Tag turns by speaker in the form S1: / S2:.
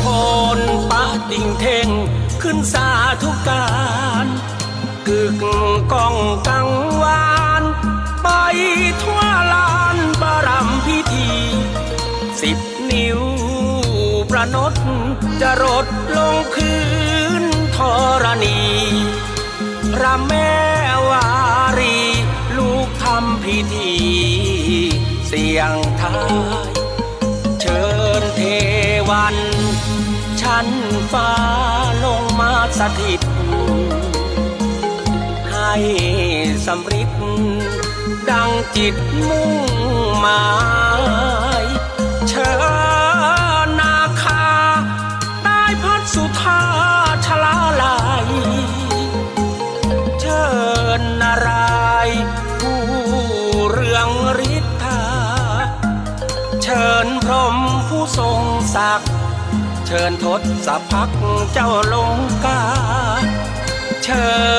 S1: พลปะดิ่งเท่งขึ้นสาธุการกึกก้องกังวานไปทั่วลานบารมพิธี สิบนิ้วประนดจะรดลงพื้นธรณีพระแม่วารี ลูกทำพิธี เสียงทาย เชิญเทวัน ชั้นฟ้าลงมาสถิต ให้สำริดดังจิตมุ่งหมายเชิญนาคา ได้พัดสุธาชลาลายเชิญนารายผู้เรืองฤทธา เชิญพรมผู้ทรงศักดิ์ เชิญทศพักพักเจ้าลงกา เชิญ